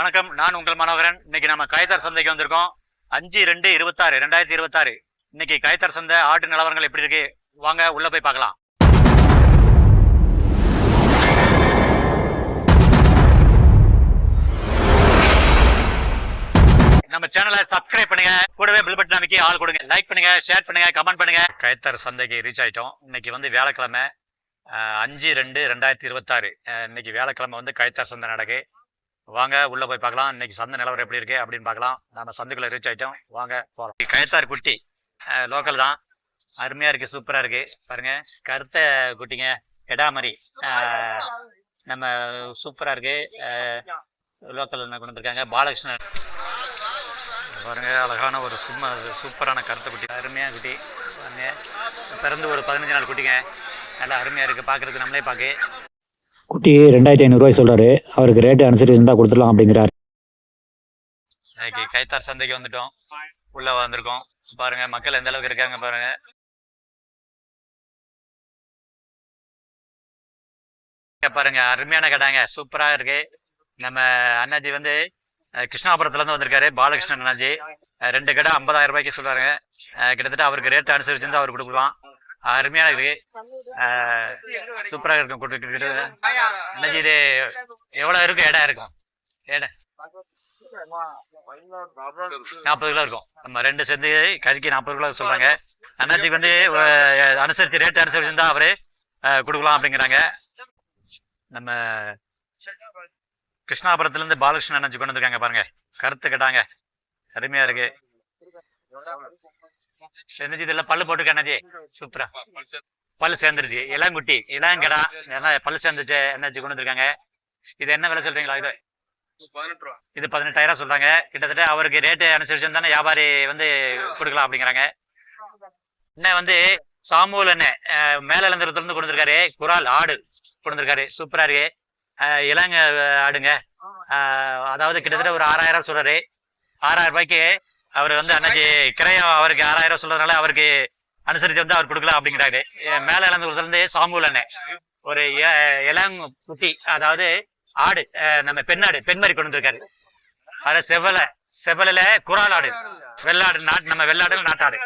வணக்கம். நான் உங்கள் மனோகரன். இன்னைக்கு நம்ம கைத்தார் சந்தைக்கு வந்திருக்கோம். அஞ்சு ரெண்டு இருபத்தாறு ரெண்டாயிரத்தி இருபத்தாறு. இன்னைக்கு கைத்தார் சந்தை ஆட்டு நிலவரங்கள் எப்படி இருக்கு? வாங்க உள்ள போய் பார்க்கலாம். நம்ம சேனலை சப்ஸ்கிரைப் பண்ணுங்க. கூடவே பில் பட்டன் அமைக்கி ஆள் கொடுங்க. லைக் பண்ணுங்க ஷேர் பண்ணுங்க கமெண்ட் பண்ணுங்க. கைத்தார் சந்தைக்கு ரீச் ஆயிட்டோம். இன்னைக்கு வந்து வியாழக்கிழமை அஞ்சு ரெண்டு ரெண்டாயிரத்தி இருபத்தாறு. இன்னைக்கு வியாழக்கிழமை வந்து கைத்தார் சந்தை நடக்கு. வாங்க உள்ள போய் பார்க்கலாம். இன்னைக்கு சந்தை நிலவரம் எப்படி இருக்கு அப்படின்னு பார்க்கலாம். நம்ம சந்துக்குள்ள ரீச் ஆயிட்டோம். வாங்க போகலாம் கயத்தார் குட்டி. லோக்கல் தான். அருமையா இருக்கு சூப்பரா இருக்கு. பாருங்க கருத்த குட்டிங்க. எடாமரி. நம்ம சூப்பரா இருக்கு. லோக்கல் கொண்டு வந்திருக்காங்க? பாலகிருஷ்ணன். பாருங்க அழகான ஒரு சும்மா சூப்பரான கருத்த குட்டி. அருமையான குட்டி. பாருங்க பிறந்து ஒரு பதினஞ்சு நாள் குட்டிங்க. நல்லா அருமையா இருக்கு. பாக்குறதுக்கு நம்மளே பார்க்க குட்டி ரெண்டாயிரத்தி ஐநூறுரூவாய் சொல்கிறாரு அவருக்கு ரேட்டு அனுசரிச்சு இருந்தால் கொடுத்துடலாம் அப்படிங்கிறாரு. இன்னைக்கு கைத்தார் சந்தைக்கு வந்துட்டோம். உள்ள வந்திருக்கோம். பாருங்க மக்கள் எந்த அளவுக்கு இருக்காங்க பாருங்க. பாருங்க அருமையான கடைங்க. சூப்பரா இருக்கு. நம்ம அண்ணாஜி வந்து கிருஷ்ணாபுரத்துல இருந்து வந்திருக்காரு. பாலகிருஷ்ணன் அண்ணாஜி. ரெண்டு கடை ஐம்பதாயிரம் ரூபாய்க்கு சொல்றாங்க கிட்டத்தட்ட அவருக்கு ரேட் அனுசரிச்சு அவர் கொடுக்கலாம். அருமையான இருக்கு அஹ், சூப்பரா இருக்கும் கூட்டு- கிட்ட- அண்ணாஜி இது? எவ்வளவு இருக்கும் இடம் இருக்கும் இடம் நாற்பது கிலோ இருக்கும். நம்ம ரெண்டு சேர்ந்து கறிக்கு நாற்பது கிலோ சொல்றாங்க. அண்ணாச்சிக்கு வந்து அஹ், அனுசரிச்சு ரேட் அனுசரிச்சு தான் அவரு கொடுக்கலாம் அப்படிங்கிறாங்க. நம்ம கிருஷ்ணாபுரத்துல இருந்து பாலகிருஷ்ணன் அண்ணாச்சி கொண்டு வந்திருக்காங்க பாருங்க. கருத்து கேட்டாங்க. அருமையா இருக்கு. என்னச்சு இதுல பல்லு போட்டுக்க அண்ணாச்சி சூப்பரா. பல்லு சேர்ந்துருச்சு. இளங்குட்டி இளங்கடா. ஏன்னா பல்லு சேர்ந்துச்சு என்னாச்சு கொண்டு வந்திருக்காங்க இது என்ன விலை சொல்றீங்களா இது? இது பதினெட்டாயிரம் சொல்றாங்க. கிட்டத்தட்ட அவருக்கு ரேட்டு அனுசரிச்சு தானே வியாபாரி வந்து கொடுக்கலாம் அப்படிங்கிறாங்க. என்ன வந்து சாமுவல் என்ன மேல இருந்து கொடுத்துருக்காரு. குரால் ஆடு கொடுத்துருக்காரு. சூப்பரா இருக்கு. இளங்க ஆடுங்க. அதாவது கிட்டத்தட்ட ஒரு ஆறாயிரம் சொல்றாரு. ஆறாயிரம் ரூபாய்க்கு அவர் வந்து அண்ணாச்சி கிரையம் அவருக்கு ஆறாயிரம் சொல்றதுனால அவருக்கு அனுசரிச்சு வந்து அவர் கொடுக்கலாம் அப்படிங்கிறாரு. மேல இளந்தரத்துல இருந்து சாமுவல் அண்ணன் ஒரு இளங் குட்டி அதாவது ஆடு நம்ம பெண்ணாடு பெண்மறி கொண்டு வந்திருக்காரு. அது செவலை செவலையில குரால் ஆடு. வெள்ளாடு நாட்டு நம்ம வெள்ளாடு நாட்டாடு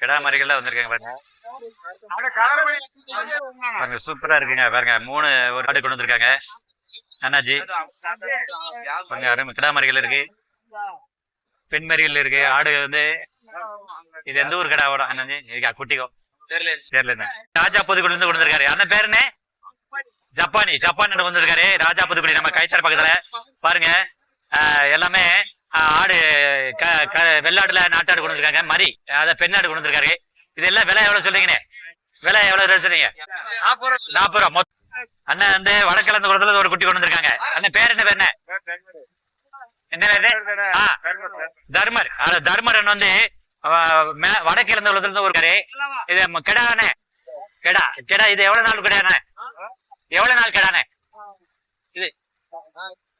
கிடா மாதிரிகள்லாம் வந்திருக்காங்க பாருங்க. பாருங்க சூப்பரா இருக்குங்க பாருங்க. மூணு ஒரு ஆடு கொண்டு வந்திருக்காங்க. அண்ணாஜி பாருங்க அருமை. கிடா மாதிரிகள் இருக்கு. பெண் மாதிரிகள் இருக்கு ஆடு வந்து இது எந்த ஊர் கிடாவோட அண்ணாஜி இருக்கா குட்டிகோ தெரியல. ராஜா புதுக்குடி இருந்து கொண்டு வந்திருக்காரு அந்த பேர் என்ன? ஜப்பானி. ஜப்பான். வந்திருக்காரு. ராஜா புதுக்குடி நம்ம கைத்தார் பக்கத்துல. பாருங்க. எல்லாமே ஆடு வெள்ளாடுல நாட்டாடு கொண்டு வந்திருக்காங்க. மரி அத பெண்ணாடு கொண்டு வந்திருக்காரு. இதெல்லாம் விலை எவ்வளவு சொல்றீங்கண்ணே? விலை எவ்வளவு சொல்றீங்க? நாற்பது ரூபா மொத்தம் அண்ணன் வந்து வடக்கிழந்து குளத்துல ஒரு குட்டி கொண்டு வந்திருக்காங்க. அண்ணன் பேர் என்ன பேர் என்ன? தர்மர் அத? தர்மர். அண்ணன் வந்து வடக்கிழந்த குளத்துல இருந்து ஒரு காரு இது கெடானே. கெடா கெடா இது எவ்வளவு நாள் கெடானே? எவ்வளவு நாள் கெடானே? இது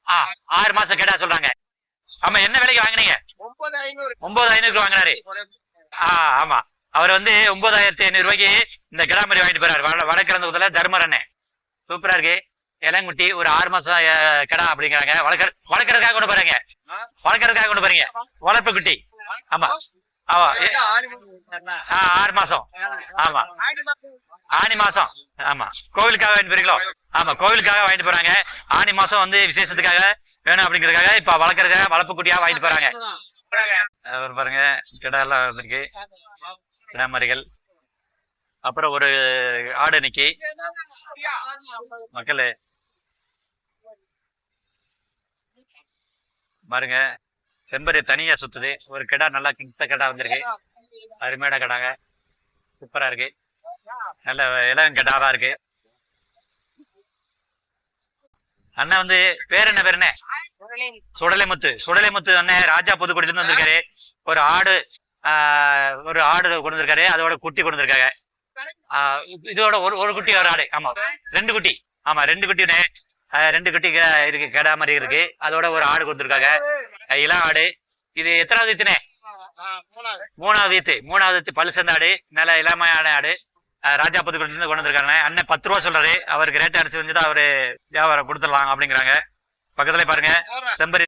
ஆ ஆறு மாசம் கெடா சொல்றாங்க. ஆமா என்ன விலைக்கு வாங்குனீங்க? ஒன்பது ஐநூறு. வாங்கினாரு. ஆ ஆமா. அவர் வந்து ஒன்பதாயிரத்தி ஐநூறு ரூபாய்க்கு இந்த கிராமரி வாங்கிட்டு போறாரு. வட வடக்கிழந்த குளத்துல தர்மர் அண்ணன் சூப்பரா இருக்கு. இளங்குட்டி ஒரு ஆறு மாசம் கிடா அப்படிங்கிறாங்க. வளர்க்கற வளர்க்கறதுக்காக கொண்டு போறீங்க. வளர்க்கறதுக்காக கொண்டு போறீங்க. வளர்ப்பு குட்டி. ஆமா. ஆமா. ஆறு மாசம். ஆமா. ஆனி மாசம். ஆமா. கோவிலுக்காக வாங்கிட்டு போறீங்களோ? ஆமா. கோவிலுக்காக வாங்கிட்டு போறாங்க. ஆனி மாசம் வந்து விசேஷத்துக்காக வேணும் அப்படிங்கறதுக்காக இப்ப வளர்க்கறதுக்காக வளர்ப்பு குட்டியா வாங்கிட்டு போறாங்க. பாருங்க. கிடா எல்லாம் வந்திருக்கு கிடா மறிகள் அப்புறம் ஒரு ஆடு நிக்கி மக்களே பாருங்க. செம்பரி தனியா சுத்துது. ஒரு கிடா நல்லா கிட்ட கிடா வந்திருக்கு. அருமையான கிடாங்க. சூப்பரா இருக்கு. நல்ல இளம் கிடாவா இருக்கு. அண்ணன் வந்து பேர் என்ன பேர் என்ன? சுடலைமுத்து. சுடலைமுத்து அண்ணன் ராஜா புதுக்குடியில இருந்து வந்திருக்காரு. ஒரு ஆடு ஆஹ், ஒரு ஆடு கொண்டு வந்திருக்காரு. அதோட குட்டி கொண்டு வந்திருக்காங்க. இதோட ஒரு ஒரு குட்டி ஒரு ஆடு. ஆமா. ரெண்டு குட்டி. ஆமா ரெண்டு குட்டினே ரெண்டு குட்டி க- இருக்கு கடா மாதிரி இருக்கு. அதோட ஒரு ஆடு கொடுத்துருக்காங்க. இளம் ஆடு. இது எத்தனாவது ஈத்துனே மூணாவது ஈத்து மூணாவது ஈத்து பழு சேர்ந்த ஆடு. நல்ல இளமையான ஆடு. ராஜா புதுக்குடியில இருந்து கொண்டு வந்திருக்காங்க அண்ணன் பத்து ரூபா சொல்றாரு. அவருக்கு ரேட் அடிச்சு வந்து அவரு வியாபாரம் கொடுத்துடலாம் அப்படிங்கிறாங்க. பக்கத்துல பாருங்க. செம்பரி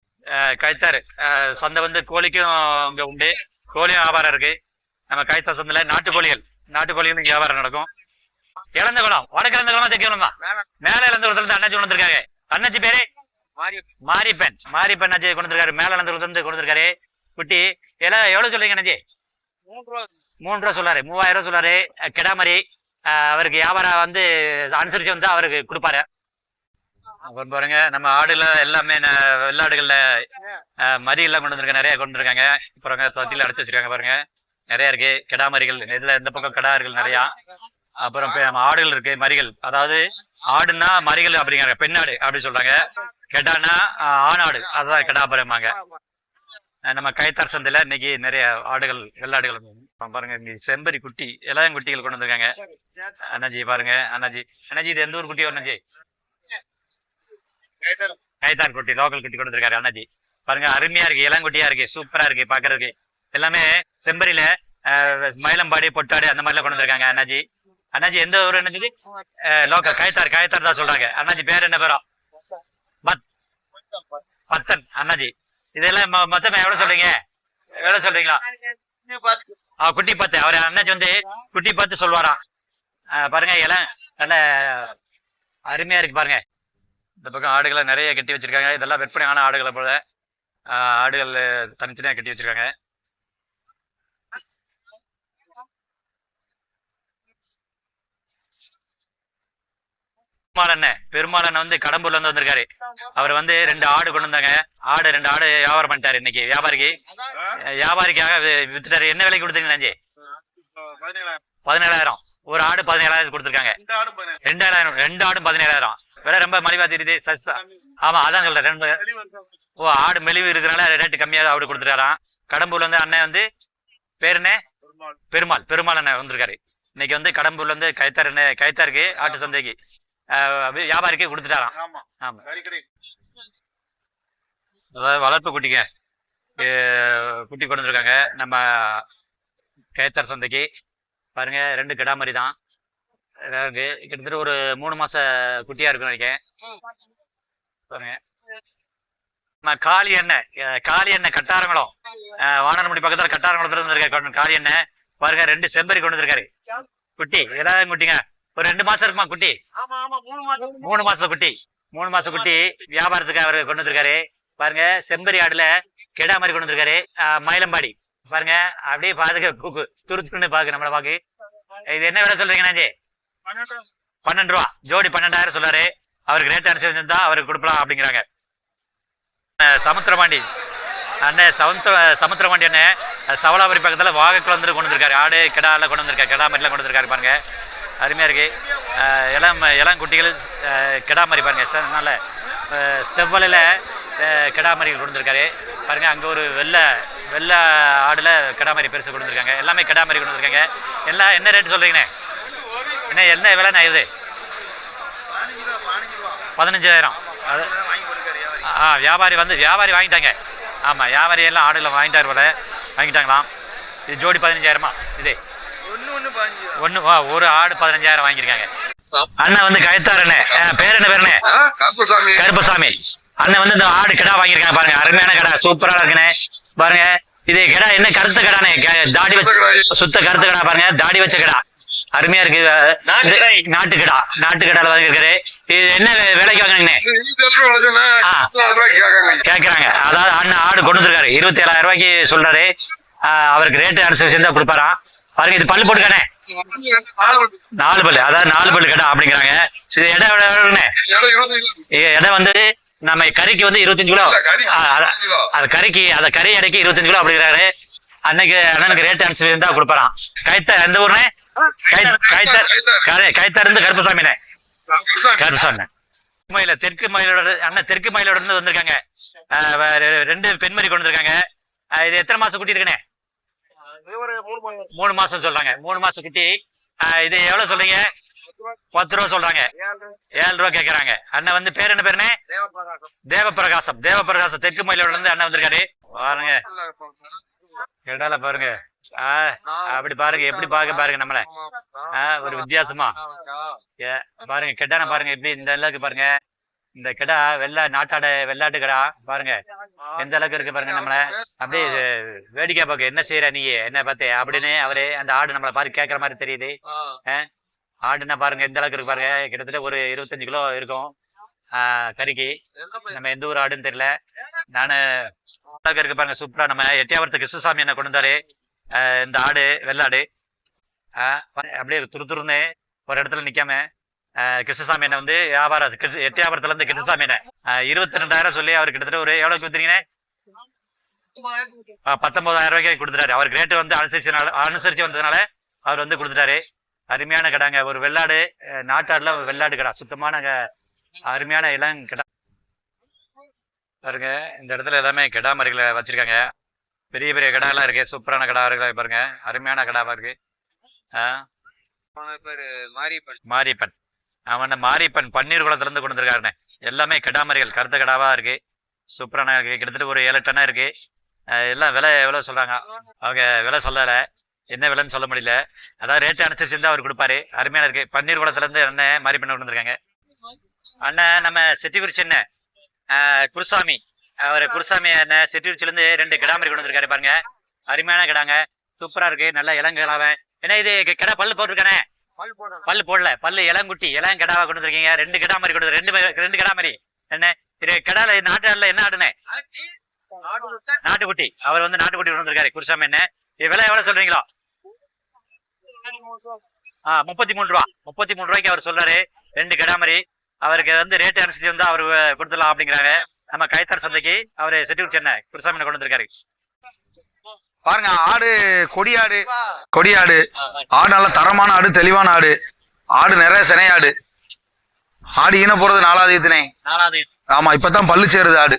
கைத்தாரு சந்தை வந்து கோழிக்கும் இங்க உண்டு. கோழியும் வியாபாரம் இருக்கு. நம்ம கைத்தா சந்தையில நாட்டுக்கோழிகள். நாட்டுக்கோழிகளும் வியாபாரம் நடக்கும். இழந்த குளம். வடக்கு இழந்த குளமா தெற்கு குளமா மேல. இழந்த குளத்துல அண்ணாச்சி கொண்டு வந்திருக்காரு. அண்ணாச்சி பேரு? மாரிப்பெண் மாரிப்பெண் அண்ணாச்சி கொண்டு வந்திருக்காரு. மேல இழந்த குளத்துல கொண்டு வந்திருக்காரு. குட்டி எல்லாம் எவ்வளவு சொல்றீங்க அண்ணாச்சி? மூணு ரூபா சொல்லாரு. மூவாயிரம் ரூபா சொல்லாரு. கிடாமரி. அவருக்கு வியாபாரம் வந்து அனுசரிச்சு வந்து அவருக்கு கொடுப்பாரு. அப்புறம் பாருங்க நம்ம ஆடுல எல்லாமே வெள்ளாடுகள்ல அஹ், மரி எல்லாம் கொண்டு வந்திருக்காங்க நிறைய கொண்டு வந்திருக்காங்க. அப்புறம் தொட்டில அடைச்சு வச்சிருக்காங்க பாருங்க. நிறைய இருக்கு. கிடாமரிகள் இதுல இந்த பக்கம் கிடார்கள் நிறைய. அப்புறம் ஆடுகள் இருக்கு மறிகள். அதாவது ஆடுனா மரிகள் அப்படிங்கிறாங்க. பெண்ணாடு அப்படி சொல்றாங்க. கெடானா ஆணாடு. அதுதான் கெடாபுரமாங்க நம்ம கைத்தார் சந்தையில இன்னைக்கு நிறைய ஆடுகள் வெள்ளாடுகள் பாருங்க இங்க செம்பரி குட்டி எல்லாம் குட்டிகள் கொண்டு வந்திருக்காங்க. அண்ணாஜி பாருங்க அண்ணாஜி. அண்ணாஜி இது எந்த ஊர் குட்டி அண்ணாஜி? கைத்தார் குட்டி லோக்கல் குட்டி கொண்டு வந்திருக்காரு அண்ணாஜி. பாருங்க அருமையா இருக்கு இளங்குட்டியா இருக்கு சூப்பரா இருக்கு பாக்குறதுக்கு. எல்லாமே செம்பரியில மயிலம்பாடி பொட்டாடு அந்த மாதிரிலாம் கொண்டு வந்திருக்காங்க அண்ணாஜி. அண்ணாஜி எந்த ஊர் என்னது லோக்கல் காயத்தார் காயத்தார் தான் சொல்றாங்க. அண்ணாஜி பேர் என்ன பேரும் பத் பத்தன் அண்ணாஜி இதெல்லாம் மொ- மொத்தமா எவ்வளவு சொல்றீங்க? எவ்வளவு சொல்றீங்களா? ஆ, குட்டி பத்து. அவர் அண்ணாச்சி வந்து குட்டி பார்த்து சொல்லுவாராம். பாருங்க எல்லாம் நல்ல அருமையா இருக்கு பாருங்க. இந்த பக்கம் ஆடுகளை நிறைய கட்டி வச்சிருக்காங்க. இதெல்லாம் விற்பனையான ஆடுகளை போல. ஆடுகள் தனித்தனியா கட்டி வச்சிருக்காங்க. பெருமாள் அண்ணன் பெருமாள் அண்ணன் வந்து கடம்பூர்ல இருந்து வந்திருக்காரு. அவர் வந்து ரெண்டு ஆடு கொண்டு வந்தாங்க. ஆடு ரெண்டு ஆடு வியாபாரம் பண்ணிட்டாரு இன்னைக்கு வியாபாரிக்கு. வியாபாரிக்காக வித்துட்டாரு. என்ன விலைக்கு கொடுத்தீங்க அஞ்சு பதினேழாயிரம். ஒரு ஆடு பதினேழாயிரம் கொடுத்துருக்காங்க. ரெண்டாயிரம் ரெண்டு ஆடும் பதினேழாயிரம். விலை ரொம்ப மலிவா தெரியுது ஆமா அதான் சொல்றேன். ரெண்டு ஓ ஆடு மெலிவு இருக்கிறனால ரேட்டு கம்மியாக ஆடு கொடுத்துருக்காராம். கடம்பூர்ல இருந்து அண்ணன் வந்து பேர் என்ன? பெருமாள். பெருமாள். அண்ணன் வந்திருக்காரு. இன்னைக்கு வந்து கடம்பூர்ல இருந்து கைத்தார் கைத்தாருக்கு ஆட்டு சந்தைக்கு. வியாபாரிக்கு கொடுத்துட்டாராம். ஆமா. அதாவது வளர்ப்பு குட்டிங்க. குட்டி கொண்டு வந்திருக்காங்க நம்ம கைத்தார் சந்தைக்கு. பாருங்க ரெண்டு கிடாமரி தான். இருக்கு. கிட்டத்தட்ட ஒரு மூணு மாச குட்டியா இருக்கும் நினைக்கிறேன். பாருங்க. காளி எண்ணெய். காளி எண்ணெய் கட்டாரங்குளம். வானரமுடி பக்கத்துல கட்டாரங்குளத்துல இருந்திருக்காரு காளி எண்ணெய். பாருங்க ரெண்டு செம்பரி கொண்டு வந்திருக்காரு. குட்டி ஏதாவது குட்டிங்க. ஒரு ரெண்டு மாசம் இருக்குமா குட்டி? மூணு மாசம். குட்டி. மூணு மாசம் குட்டி வியாபாரத்துக்கு அவர் கொண்டு வந்திருக்காரு. பாருங்க செம்பரி ஆடுல கெடா மாதிரி கொண்டு வந்திருக்காரு. மயிலம்பாடி. பாருங்க அப்படியே பாதுக துருச்சுன்னு பாக்கு நம்மள பாக்கு. இது என்ன விலை சொல்றீங்க நாஜி பன்னெண்டு. ரூபா. ஜோடி பன்னெண்டாயிரம் சொல்றாரு. அவருக்கு ரேட் அனுசரிச்சிருந்தா அவருக்கு கொடுக்கலாம் அப்படிங்கிறாங்க. சமுத்திரபாண்டி. அண்ணன் சமுத்திர சமுத்திரபாண்டி அண்ணன் சவலாபுரி பக்கத்துல வாகக்குள்ள வந்து கொண்டு வந்திருக்காரு. ஆடு கிடா எல்லாம் கொண்டு வந்திருக்காரு. கிடா மாதிரிலாம் கொண்டு வந்திருக்காரு பாருங்க. அருமையாக இருக்குது இளம் இளம் குட்டிகள் அஹ் கிடா மாதிரி பாருங்க சார். அதனால் அஹ் செவ்வலையில கொடுத்துருக்காரு. பாருங்கள் அங்கே ஒரு வெள்ளை வெள்ளை ஆடில் கிடாமறி பெருசு கொடுத்துருக்காங்க. எல்லாமே கிடாமறி கொடுத்துருக்காங்க. எல்லாம் என்ன ரேட் சொல்கிறீங்கண்ணே என்ன என்ன விலை நான் இது? பதினஞ்சாயிரம். அது ஆ வியாபாரி வந்து வியாபாரி வாங்கிட்டாங்க. ஆமாம் வியாபாரி எல்லாம் ஆடுகளை வாங்கிட்டார் போல. வாங்கிட்டாங்களாம். இது ஜோடி பதினஞ்சாயிரமா? இது. ஒண்ணு வா, ஒரு ஆடு பதினஞ்சாயிரம் வாங்கியிருக்காங்க. அண்ணன் வந்து கயத்தார் அண்ணன் பேர் என்ன பேர் என்ன? கருப்பசாமி. அண்ணன் வந்து இந்த ஆடு கிடா வாங்கியிருக்காங்க பாருங்க. அருமையான கடா சூப்பரா இருக்குண்ணே. பாருங்க. இது கிடா என்ன கருத்து கடானே தாடி வச்சு சுத்த கருத்து கடா பாருங்க. தாடி வச்ச கடா. அருமையா இருக்கு. நாட்டு கிடா நாட்டு கடால வாங்கியிருக்காரு. இது என்ன வே- விலைக்கு வாங்குனீங்கண்ணே. கேக்குறாங்க அதாவது அண்ணன் ஆடு கொண்டு வந்திருக்காரு. இருபத்தி ஏழாயிரம் ரூபாய்க்கு சொல்றாரு. ஆஹ் அவருக்கு ரேட்டு அனுசரிச்சு தான் கொடுப்பாராம். பாருங்க இது பல்லு போட்டுக்கானே நாலு பல்லு அதாவது நாலு பல்லு கடை அப்படிங்கிறாங்க. இது இடம் இடம் வந்து நம்ம கறிக்கு வந்து இருபத்தஞ்சு கிலோ. அத- கறிக்கு அந்த கறி எடைக்கு இருபத்தஞ்சு கிலோ அப்படிங்கிறாரு. அன்னைக்கு அண்ணனுக்கு ரேட் அனுசரிச்சு தான் கொடுப்பாராம். கைத்த எந்த ஊர்னே கை- கைத்தர் கரை- கைத்தர் இருந்து கருப்பசாமினே கருப்பசாமி. மயில தெற்கு மயிலோட அண்ணன் தெற்கு மயிலோட இருந்து வந்திருக்காங்க. ரெண்டு பெண்மரி கொண்டு வந்திருக்காங்க. இது எத்தனை மாசம் குட்டி இருக்குண்ணே மூணு மாசம் சொல்றாங்க. மூணு மாசம் குட்டி இது எவ்வளவு சொல்றீங்க? பத்து ரூபா. சொல்றாங்க. ஏழு ரூபா. கேக்குறாங்க. அண்ணன் வந்து பேர் என்ன பேருனே தேவப்பிரகாசம். தேவப்பிரகாசம். தெற்கு மயிலோட இருந்து அண்ணன் வந்திருக்காரு. பாருங்க. இடால பாருங்க. அப்படி பாருங்க. எப்படி பாக்க பாருங்க நம்மள. ஒரு வித்தியாசமா. பாருங்க. கெட்டான பாருங்க. எப்படி இந்த அளவுக்கு பாருங்க. இந்த கிடா வெள்ளை நாட்டாட வெள்ளாட்டு கிடா பாருங்க. எந்த அளவுக்கு இருக்கு பாருங்க நம்மள. அப்படியே வேடிக்கை பார்க்க என்ன செய்யற நீ என்ன பார்த்து? அப்படின்னு அவரு அந்த ஆடு நம்மள பாரு கேட்கற மாதிரி தெரியுது. ஆடுன்னா பாருங்க எந்த அளவுக்கு இருக்கு பாருங்க. கிட்டத்தட்ட ஒரு இருபத்தஞ்சு கிலோ இருக்கும். ஆஹ் கறிக்கு. நம்ம எந்த ஊர் ஆடுன்னு தெரியல. நானு அளவுக்கு இருக்கு பாருங்க சூப்பரா நம்ம எட்டியாவரத்து கிருஷ்ணசாமி என்ன கொண்டு வந்தாரு இந்த ஆடு வெள்ளாடு. அப்படியே துரு துருன்னு ஒரு இடத்துல நிக்காம கிருஷ்ணசாமி என்ன வந்து வியாபாரம் எட்டியாபுரத்துல இருந்து கிருஷ்ணசாமி என்ன இருபத்தி ரெண்டாயிரம் சொல்லி அவர் கிட்டத்தட்ட ஒரு எவ்வளவுக்கு வித்துறீங்க பத்தொன்பதாயிரம் ரூபாய்க்கு கொடுத்துட்டாரு. அவருக்கு ரேட்டு வந்து அனுசரிச்சு அனுசரிச்சு வந்ததுனால அவர் வந்து கொடுத்துட்டாரு. அருமையான கடாங்க. ஒரு வெள்ளாடு நாட்டாடுல ஒரு வெள்ளாடு கடா. சுத்தமான அருமையான இளம் கடா. பாருங்க இந்த இடத்துல எல்லாமே கிடா மறிகளை வச்சிருக்காங்க. பெரிய பெரிய கடா எல்லாம் இருக்கு. சூப்பரான கடா இருக்கு பாருங்க. அருமையான கடாவா இருக்கு. மாரியப்பன். மாரியப்பன். அவன் மாரியப்பன் பன்னீர் குளத்துல இருந்து கொண்டு வந்திருக்காருண்ணே. எல்லாமே கிடாமரிகள் கருத்த கிடாவா இருக்கு. சூப்பரான இருக்குது கிட்டத்தட்ட ஒரு ஏழு டன்னாக இருக்கு. எல்லாம் விலை எவ்வளவு சொல்றாங்க? அவங்க விலை சொல்லலை. என்ன விலைன்னு சொல்ல முடியல. அதாவது ரேட் அனுசரிச்சு அவர் கொடுப்பாரு. அருமையான இருக்கு. பன்னீர் குளத்துல இருந்து அண்ணன் மாரியப்பன் கொண்டு வந்திருக்காங்க. அண்ணன் நம்ம செட்டிக்குறிச்சி அண்ணன் குருசாமி. அவர் குருசாமி அண்ணன் செட்டிக்குறிச்சிலேருந்து ரெண்டு கிடாமரி கொண்டு வந்திருக்காரு பாருங்க. அருமையான கிடாங்க. சூப்பரா இருக்கு. நல்ல இளங்கிடாவன் என்ன இது கிடா பல்லு போட்டிருக்கானே. பல்லு போடல. பல்லு இளங்குட்டி. இளம் கிடாவா கொண்டு வந்திருக்கீங்க. ரெண்டு கிடா மாதிரி கொண்டு ரெண்டு ரெண்டு கிடா மாதிரி என்ன? இது கிடால நாட்டாடுல என்ன ஆடுனே? நாட்டுக்குட்டி. அவர் வந்து நாட்டுக்குட்டி கொண்டு வந்திருக்காரு. குருசாமி என்ன? விலை எவ்வளவு சொல்றீங்களோ? ஆ முப்பத்தி மூணு ரூபா. முப்பத்தி மூணு ரூபாய்க்கு அவர் சொல்றாரு. ரெண்டு கிடா மாதிரி அவருக்கு வந்து ரேட் அனுசரிச்சு வந்து அவர் கொடுத்துடலாம் அப்படிங்கிறாங்க. நம்ம கைத்தார் சந்தைக்கு அவர் செட்டியூர் சென்னை குருசாமி கொண்டு வந்திருக்காரு. பாருங்க ஆடு கொடியாடு. கொடியாடு. ஆடு நல்ல தரமான ஆடு தெளிவான ஆடு. ஆடு நிறைய சினையாடு ஆடு. ஈன போறது நாலாவது ஈத்துனே. ஆமா இப்பதான் பல்லு சேருது ஆடு.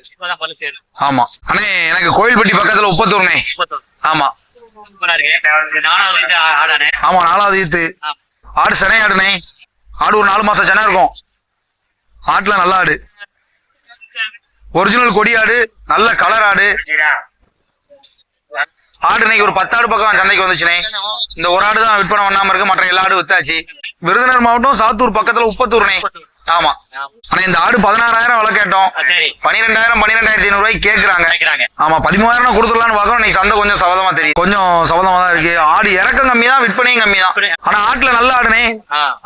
ஆமா. அண்ணே எனக்கு கோயில்பட்டி பக்கத்துல உப்பத்தூர்னே ஆமா. ஆமா நாலாவது ஈத்து. ஆடு சினை ஆடுனே. ஆடு ஒரு நாலு மாசம் செனை இருக்கும். ஆட்டுல நல்ல ஆடு. ஒரிஜினல் கொடியாடு நல்ல கலர் ஆடு. ஆடு இன்னைக்கு ஒரு பத்து ஆடு பக்கம் சந்தைக்கு வந்துச்சுனே. இந்த ஒரு ஆடு தான் விற்பனை பண்ணாம இருக்கு. மற்ற எல்லா ஆடு வித்தாச்சு. விருதுநகர் மாவட்டம் சாத்தூர் பக்கத்துல உப்பத்தூர்னே. ஆமா. ஆனா இந்த ஆடு பதினாறாயிரம் விலை கேட்டோம். பன்னிரெண்டாயிரம் பன்னிரெண்டாயிரத்தி ஐநூறு ரூபாய்க்கு கேக்குறாங்க. ஆமா பதிமூவாயிரம் கொடுத்துடலாம்னு பார்க்கணும். இன்னைக்கு சந்தை கொஞ்சம் சபதமா தெரியும் கொஞ்சம் சபதமா தான் இருக்கு. ஆடு இறக்கம் கம்மி தான் விற்பனையும் கம்மி தான். ஆனா ஆட்டுல நல்ல ஆடுனே.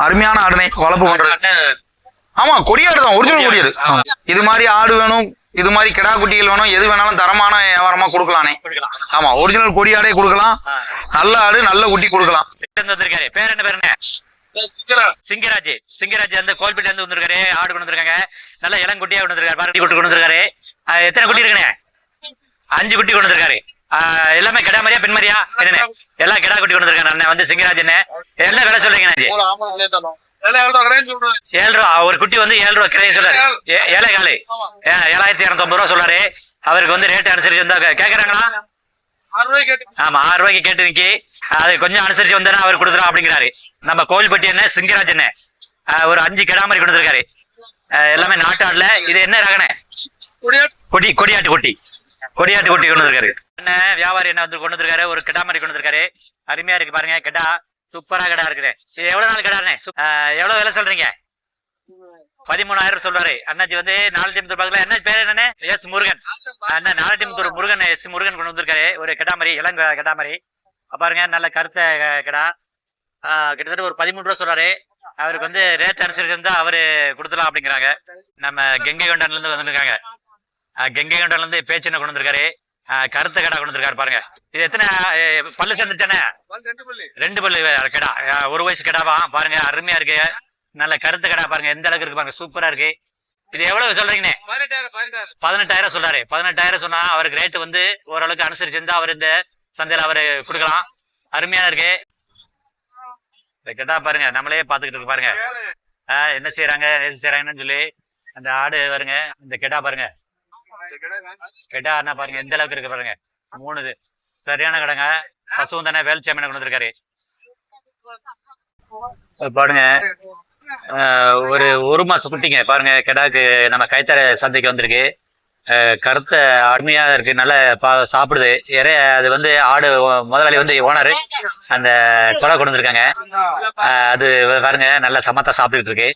அருமையான ஆடுனே. வளர்ப்பு பண்றது ஆமா கொடியாடு தான். ஒரிஜினல் கொடியாடு. இது மாதிரி ஆடு வேணும். இது மாதிரி கிடா குட்டிகள் வேணும் எது வேணாலும் தரமான வியாபாரமா கொடுக்கலானே. கொடுக்கலாம். ஆமா ஒரிஜினல் கொடியாடே கொடுக்கலாம். ஆ. நல்ல ஆடு நல்ல குட்டி கொடுக்கலாம். வந்திருக்காரு. பேர் என்ன பேர் என்ன? சிங்கராஜ். சிங்கராஜ். வந்து கோல்பேட்ல இருந்து வந்திருக்காரு ஆடு கொண்டு வந்திருக்காங்க. நல்ல இளங்குட்டியா கொண்டு வந்திருக்காரு பாரதி குட்டி கொண்டு வந்திருக்காரு. எத்தனை குட்டி இருக்குண்ணே? அஞ்சு குட்டி கொண்டு வந்திருக்காரு. எல்லாமே கிடா மாதிரியா பெண் மாதிரியா? என்னண்ணே? எல்லாம் கிடா குட்டி கொண்டு வந்திருக்காரு அண்ணன் வந்து சிங்கராஜ் என்ன என்ன விலை சொல்றீங்க ஏழு ரூபா ஒரு குட்டி வந்து ஏழு ரூபா கிரையம் சொல்றாரு. ஏழை காலு ஏழாயிரத்தி இரநூத்தம்பது ரூபா சொல்றாரு. அவருக்கு வந்து ரேட் அனுசரிச்சு வந்தா கேக்குறாங்களா? ஆமா ஆறு ரூபாய்க்கு கேட்டு நிக்கி அது கொஞ்சம் அனுசரிச்சு வந்தா அவர் கொடுத்துரும் அப்படிங்கிறாரு. நம்ம கோவில்பட்டி என்ன சிங்கராஜ் என்ன ஆஹ் ஒரு அஞ்சு கிடாமரி ஆஹ் எல்லாமே நாட்டாடுல. இது என்ன ரகனே? கொடி கொடியாட்டு குட்டி. கொடியாட்டு குட்டி கொண்டு வந்திருக்காரு. என்ன வியாபாரி என்ன வந்து கொண்டு வந்திருக்காரு. ஒரு கிடாமரி கொண்டு வந்திருக்காரு. அருமையா இருக்கு பாருங்க கிடா. சூப்பரா கடை இருக்குது. இது எவ்வளவு நாள் கிடாண்ணே எவ்வளவு விலை சொல்றீங்க? பதிமூணாயிரம் சொல்றாரு. அண்ணாச்சி வந்து நாலு டீம் பக்கத்துல என்ன பேர் என்னன்னு எஸ் முருகன். அண்ணா நாலு டீம் முருகன் எஸ் முருகன் கொண்டு வந்திருக்காரு. ஒரு கெடாமரி இளங்க கெடாமரி பாருங்க நல்ல கருத்த கடா. கிட்டத்தட்ட ஒரு பதிமூணு ரூபா சொல்றாரு. அவருக்கு வந்து ரேட் அனுசரிச்சு இருந்தா அவரு கொடுத்துலாம் அப்படிங்கிறாங்க. நம்ம கங்கை கொண்டான்ல இருந்து வந்திருக்காங்க. கங்கை கொண்டான்ல இருந்து பேச்சின கொண்டு வந்திருக்காரு? கருத்த கடா கொண்டு வந்திருக்காரு பாருங்க. இது எத்தனை பல்லு சேர்ந்துருச்சானே? ரெண்டு பல்லு. கிடா. ஒரு வயசு கிடாவா? பாருங்க அருமையா இருக்கு. நல்ல கருத்த கடா பாருங்க. எந்த அளவுக்கு இருக்கு பாருங்க. சூப்பரா இருக்கு. இது எவ்வளவு சொல்றீங்கண்ணே? பதினெட்டாயிரம் சொல்றாரு. பதினெட்டாயிரம் சொன்னா அவருக்கு ரேட் வந்து ஓரளவுக்கு அனுசரிச்சு இருந்தா அவர் இந்த சந்தையில அவரு கொடுக்கலாம். அருமையான இருக்கு. கெட்டா பாருங்க நம்மளே பாத்துக்கிட்டு இருக்கு பாருங்க. ஆஹ் என்ன செய்யறாங்க எது செய்யறாங்கன்னு சொல்லி அந்த ஆடு பாருங்க இந்த கெட்டா பாருங்க. கெட்டா என்ன பாருங்க எந்த அளவுக்கு இருக்கு பாருங்க. மூணு இது சரியான கடைங்க. பசுவும் தானே கொண்டு வந்திருக்காரு. பாருங்க. ஒரு ஒரு மாசம் குட்டிங்க. பாருங்க கெடாக்கு நம்ம கைத்தர சந்தைக்கு வந்திருக்கு. கருத்த அருமையா இருக்கு. நல்லா பா- சாப்பிடுது. இறைய அது வந்து ஆடு முதலாளி வந்து ஓனர். அந்த கொலை கொண்டு வந்திருக்காங்க. அது பாருங்க நல்லா சமத்தா சாப்பிட்டுட்டு இருக்கு.